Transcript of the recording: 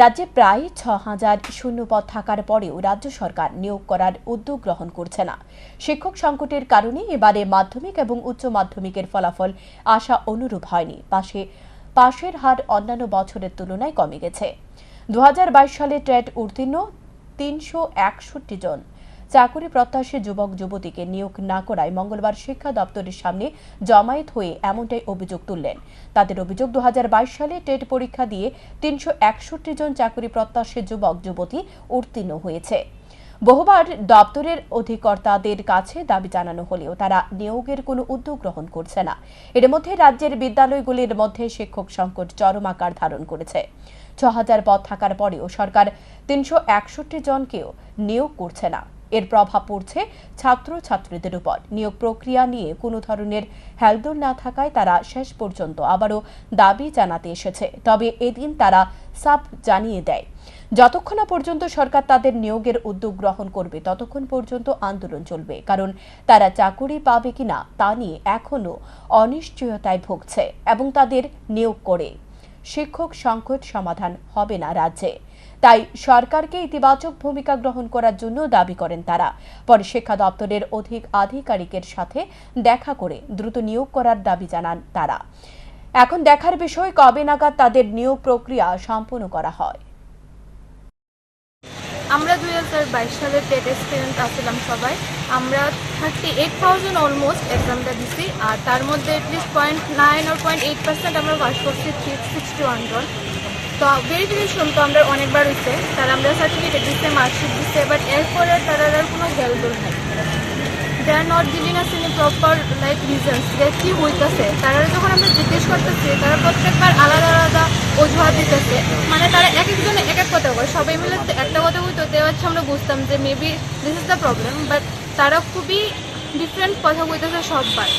রাজ্যে প্রায় ছ হাজার শূন্যপদ থাকার পরেও রাজ্য সরকার নিয়োগ করার উদ্যোগ গ্রহণ করছে না। শিক্ষক সংকটের কারণে এবারে মাধ্যমিক এবং উচ্চ মাধ্যমিকের ফলাফল আশা অনুরূপ হয়নি। পাশে পাশের হার অন্যান্য বছরের তুলনায় কমে গেছে। দু হাজার বাইশ সালে ট্রেড উত্তীর্ণ তিনশো একষট্টি জন। চাকুরি প্রত্যাশী যুবক যুবতীকে নিয়োগ না করায় মঙ্গলবার শিক্ষা দপ্তরের সামনে জমায়েত হয়ে এমনটাই অভিযোগ তুললেন। তাদের অভিযোগ, দুহাজার বাইশ সালে টেট পরীক্ষা দিয়ে তিনশো একষট্টি জন চাকুরি প্রত্যাশী যুবক যুবতী উত্তীর্ণ হয়েছে। বহুবার দপ্তরের অধিকর্তাদের কাছে দাবি জানানো হলেও তারা নিয়োগের কোনো উদ্যোগ গ্রহণ করছে না। এর মধ্যে রাজ্যের বিদ্যালয়গুলির মধ্যে শিক্ষক সংকট চরম আকার ধারণ করেছে। ছ হাজার পদ থাকার পরেও সরকার তিনশো একষট্টি জনকেও নিয়োগ করছে না। এর প্রভাব পড়ছে ছাত্র ছাত্রীদের উপর। নিয়োগ প্রক্রিয়া নিয়ে কোনো ধরনের হেলদোল না থাকায় তারা শেষ পর্যন্ত আবারও দাবি জানাতে এসেছে। তবে এদিন তারা সাপ জানিয়ে দেয়, যতক্ষণ পর্যন্ত সরকার তাদের নিয়োগের উদ্যোগ গ্রহণ করবে, ততক্ষণ পর্যন্ত আন্দোলন চলবে, কারণ তারা চাকুরি পাবে কিনা তা নিয়ে এখনও অনিশ্চয়তায় ভুগছে এবং তাদের নিয়োগ করে শিক্ষক সংকট সমাধান হবে না রাজ্যে। তাই সরকারকে ইতিবাচক ভূমিকা গ্রহণ করার জন্য দাবি করেন তারা। পরে শিক্ষা দপ্তরের অধিক আধিকারিকের সাথে দেখা করে দ্রুত নিয়োগ করার দাবি জানান তারা। এখন দেখার বিষয়, কবে নাগাদ তাদের নিয়োগ প্রক্রিয়া সম্পন্ন করা হয়? আমরা দুই হাজার বাইশ সালে টেট স্টুডেন্ট আসছিলাম সবাই। আমরা থার্টি এইট থাউজেন্ড অলমোস্ট এক্সামটা দিছি, আর তার মধ্যে এটলিস্ট পয়েন্ট নাইন আর পয়েন্ট এইট পার্সেন্ট আমরা পাস করছি সিক্সটি ওয়ান জন। তো ভেরিফিকেশন তো আমরা অনেকবার হয়েছে তারা আমরা সার্টিফিকেট দিচ্ছে মার্কশিট দিচ্ছে বাট এরপরে তারা আর কোনো গ্যালদোল নাই। They are not giving us any proper like reasons যে কী হইতেছে। তারা যখন আমরা জিজ্ঞেস করতেছি, তারা প্রত্যেকবার আলাদা আলাদা অজুহাত দিতেছে। মানে তারা এক একজনে এক এক কথা বলে। সবাই মিলে একটা কথা বলতো, তে হচ্ছে আমরা বুঝতাম যে maybe this is the problem but তারা খুবই ডিফারেন্ট কথা বলতেছে সববার।